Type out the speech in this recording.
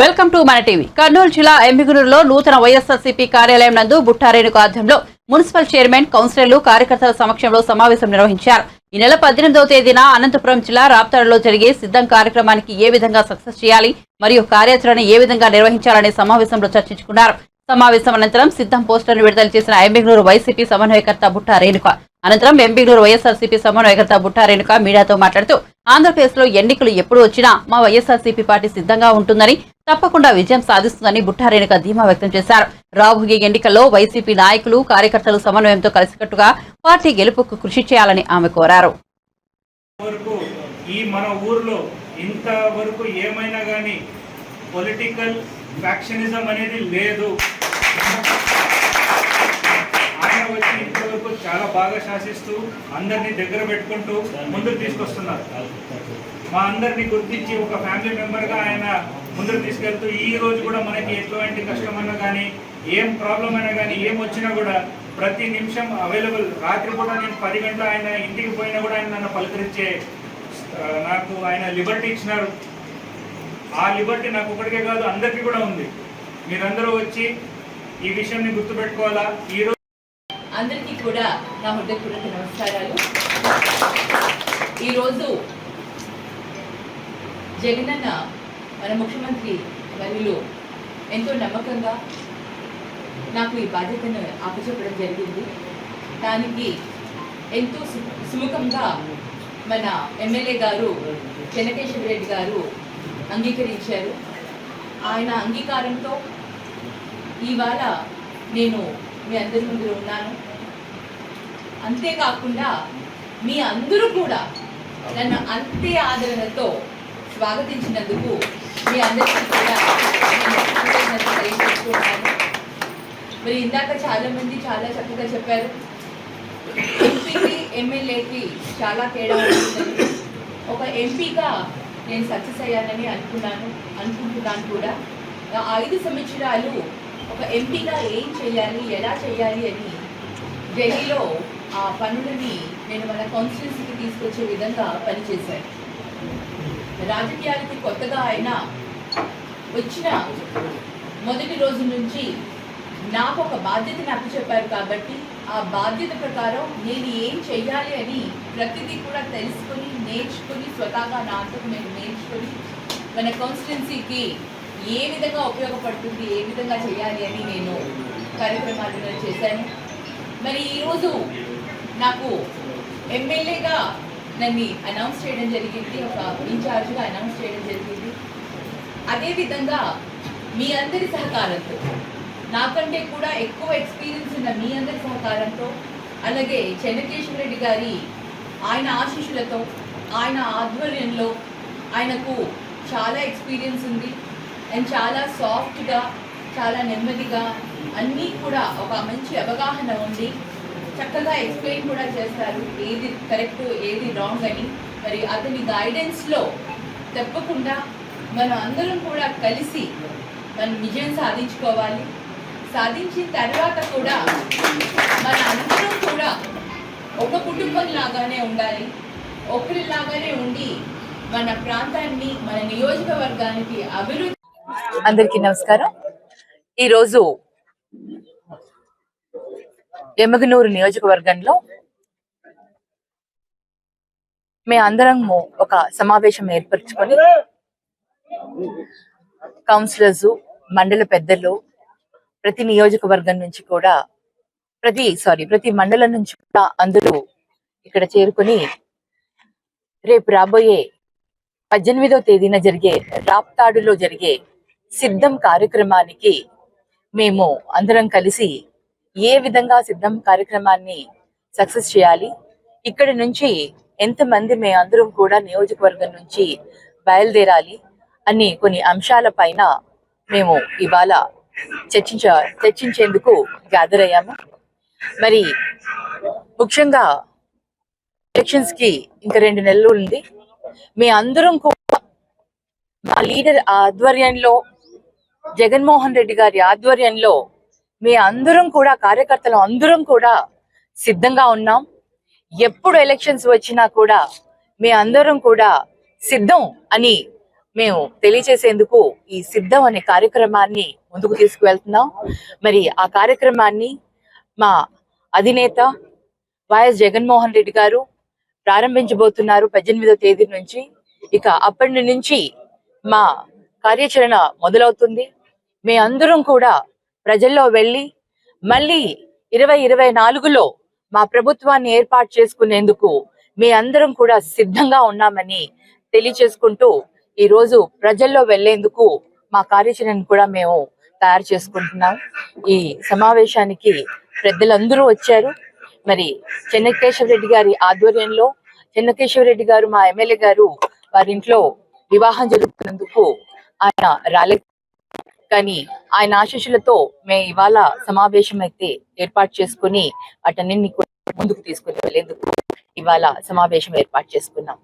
Welcome to మన TV. Kurnool జిల్లా ఎంబిగునూరులో నూతన వైఎస్ఆర్సీపీ కార్యాలయం నందు బుట్టారేణుకు ఆధ్వర్యంలో మున్సిపల్ చైర్మన్ కౌన్సిలర్లు కార్యకర్తల సమక్షంలో సమావేశం నిర్వహించారు. ఈ నెల పద్దెనిమిదవ తేదీన అనంతపురం జిల్లా రాప్తాడులో జరిగే సిద్ధం కార్యక్రమానికి ఏ విధంగా సక్సెస్ చేయాలి మరియు కార్యాచరణ ఏ విధంగా నిర్వహించాలనే సమావేశంలో చర్చించుకున్నారు. సమావేశం అనంతరం సిద్ధం పోస్టర్ను విడుదల చేసిన ఎంబిగునూరు వైసీపీ సమన్వయకర్త బుట్టారేణుక అనంతరం ఎంబిగ్నూరు వైఎస్ఆర్సీపీ సమన్వయకర్త బుట్టా రేణుక మీడియాతో మాట్లాడుతూ ఆంధ్రప్రదేశ్లో ఎన్నికలు ఎప్పుడు వచ్చినా మా వైఎస్ఆర్సీపీ పార్టీ సిద్ధంగా ఉంటుందని తప్పకుండా విజయం సాధిస్తుందని బుట్టా రేణుక ధీమా వ్యక్తం చేశారు. రాబోయే ఎన్నికల్లో వైసీపీ నాయకులు కార్యకర్తలు సమన్వయంతో కలిసికట్టుగా పార్టీ గెలుపుకు కృషి చేయాలని ఆమె కోరారు. ఈ మన ఊర్లో ఇంతవరకు ఏమైనా కానీ పొలిటికల్ ఫ్యాక్షనిజం అనేది లేదు. ఆయన వచ్చి ఇంతవరకు చాలా బాగా శాసిస్తూ అందరినీ దగ్గర పెట్టుకుంటూ ముందుకు తీసుకొస్తున్నారు. మా అందరినీ గుర్తించి ఒక ఫ్యామిలీ మెంబర్గా ఆయన ముందుకు తీసుకెళ్తూ ఈ రోజు కూడా మనకి ఎటువంటి కష్టమైనా కానీ ఏం ప్రాబ్లం అయినా కానీ ఏం వచ్చినా కూడా ప్రతి నిమిషం అవైలబుల్ రాత్రి కూడా నేను పది గంటల ఆయన ఇంటికి పోయినా కూడా ఆయన నన్ను పలకరించే నాకు ఆయన లిబర్టీ ఇచ్చినారు. ఆ లిబర్టీ నాకు ఒకటికే కాదు అందరికీ కూడా ఉంది. మీరందరూ వచ్చి ఈ విషయాన్ని గుర్తుపెట్టుకోవాలా? ఈ రోజు అందరికీ కూడా నా హృదయపూర్వక నమస్కారాలు. ఈరోజు జగనన్న మన ముఖ్యమంత్రి వర్యులు ఎంతో నమ్మకంగా నాకు ఈ బాధ్యతను అప్పచెప్పడం జరిగింది. దానికి ఎంతో సు- సుముఖంగా మన ఎమ్మెల్యే గారు చెన్నకేశ్వర రెడ్డి గారు అంగీకరించారు. ఆయన అంగీకారంతో ఇవాళ నేను మీ అందరి ముందు ఉన్నాను. అంతేకాకుండా మీ అందరూ కూడా నన్ను అంతే ఆదరణతో స్వాగతించినందుకు మీ అందరికీ కూడా నేను మరి ఇందాక చాలా మంది చాలా చక్కగా చెప్పారు. ఎంపీకి ఎమ్మెల్యేకి చాలా తేడా ఒక ఎంపీగా నేను సక్సెస్ అయ్యానని అనుకున్నాను అనుకుంటున్నాను కూడా. ఐదు సంవత్సరాలు ఒక ఎంపీగా ఏం చేయాలి ఎలా చేయాలి అని ఢిల్లీలో ఆ పనులని నేను మన కాన్స్టిట్యున్సీకి తీసుకొచ్చే విధంగా పనిచేశాను. రాజకీయాలకి కొత్తగా ఆయన వచ్చిన మొదటి రోజు నుంచి నాకు ఒక బాధ్యతను అప్పచెప్పారు కాబట్టి ఆ బాధ్యత ప్రకారం నేను ఏం చెయ్యాలి అని ప్రతిదీ కూడా తెలుసుకొని నేర్చుకుని స్వతహాగా నాతో నేను నేర్చుకొని మన కాన్స్టిట్యున్సీకి ఏ విధంగా ఉపయోగపడుతుంది ఏ విధంగా చేయాలి అని నేను కార్యక్రమాలు చేశాను. మరి ఈరోజు నాకు ఎమ్మెల్యేగా నన్ను అనౌన్స్ చేయడం జరిగింది ఒక ఇన్ఛార్జ్గా అనౌన్స్ చేయడం జరిగింది. అదేవిధంగా మీ అందరి సహకారంతో నాకంటే కూడా ఎక్కువ ఎక్స్పీరియన్స్ ఉన్న మీ అందరి సహకారంతో అలాగే చెన్నకేశ్వర రెడ్డి గారి ఆయన ఆశీస్సులతో ఆయన ఆధ్వర్యంలో ఆయనకు చాలా ఎక్స్పీరియన్స్ ఉంది. అండ్ చాలా సాఫ్ట్గా చాలా నెమ్మదిగా అన్నీ కూడా ఒక మంచి అవగాహన ఉంది. చక్కగా ఎక్స్ప్లెయిన్ కూడా చేస్తారు ఏది కరెక్ట్ ఏది రాంగ్ అని. మరి అతని గైడెన్స్లో తప్పకుండా మనం అందరం కూడా కలిసి మనం విజయం సాధించుకోవాలి. సాధించిన తర్వాత కూడా మన అందరం కూడా ఒక కుటుంబం లాగానే ఉండాలి. ఒకరిలాగానే ఉండి మన ప్రాంతాన్ని మన నియోజకవర్గానికి అభివృద్ధి అందరికీ నమస్కారం. ఈరోజు ఎమగనూరు నియోజకవర్గంలో మేము అందరము ఒక సమావేశం ఏర్పరచుకొని కౌన్సిలర్స్ మండల పెద్దలు ప్రతి నియోజకవర్గం నుంచి కూడా ప్రతి సారీ ప్రతి మండలం నుంచి కూడా అందరూ ఇక్కడ చేరుకొని రేపు రాబోయే పద్దెనిమిదవ తేదీన జరిగే రాప్తాడులో జరిగే సిద్ధం కార్యక్రమానికి మేము అందరం కలిసి ఏ విధంగా సిద్ధం కార్యక్రమాన్ని సక్సెస్ చేయాలి? ఇక్కడి నుంచి ఎంతమంది మేము అందరం కూడా నియోజకవర్గం నుంచి బయలుదేరాలి అని కొన్ని అంశాల పైన మేము ఇవాళ చర్చించ చర్చించేందుకు గ్యాదర్ అయ్యాము. మరి ముఖ్యంగా ఎలక్షన్స్కి ఇంకా రెండు నెలలు ఉంది. మీ అందరం కూడా మా లీడర్ ఆధ్వర్యంలో జగన్మోహన్ రెడ్డి గారి ఆధ్వర్యంలో మీ అందరం కూడా కార్యకర్తలు అందరం కూడా సిద్ధంగా ఉన్నాం. ఎప్పుడు ఎలక్షన్స్ వచ్చినా కూడా మీ అందరం కూడా సిద్ధం అని మేము తెలియచేసేందుకు ఈ సిద్ధం అనే కార్యక్రమాన్ని ముందుకు తీసుకువెళ్తున్నాం. మరి ఆ కార్యక్రమాన్ని మా అధినేత వైఎస్ జగన్మోహన్ రెడ్డి గారు ప్రారంభించబోతున్నారు పద్దెనిమిదో తేదీ నుంచి. ఇక అప్పటి నుంచి మా కార్యాచరణ మొదలవుతుంది. మీ అందరం కూడా ప్రజల్లో వెళ్ళి మళ్ళీ ఇరవై ఇరవై నాలుగులో మా ప్రభుత్వాన్ని ఏర్పాటు చేసుకునేందుకు మీ అందరం కూడా సిద్ధంగా ఉన్నామని తెలియచేసుకుంటూ ఈ రోజు ప్రజల్లో వెళ్ళేందుకు మా కార్యాచరణను కూడా మేము తయారు చేసుకుంటున్నాం. ఈ సమావేశానికి పెద్దలందరూ వచ్చారు. మరి చెన్నకేశ్వర రెడ్డి గారి ఆధ్వర్యంలో చెన్నకేశ్వర రెడ్డి గారు మా ఎమ్మెల్యే గారు వారింట్లో వివాహం జరుగుతున్నందుకు ఆయన రాలే కానీ ఆయన ఆశీస్సులతో మేము ఇవాళ సమావేశం అయితే ఏర్పాటు చేసుకుని వాటన్నింటినీ ముందుకు తీసుకుని వెళ్ళేందుకు ఇవాళ సమావేశం ఏర్పాటు చేసుకున్నాం.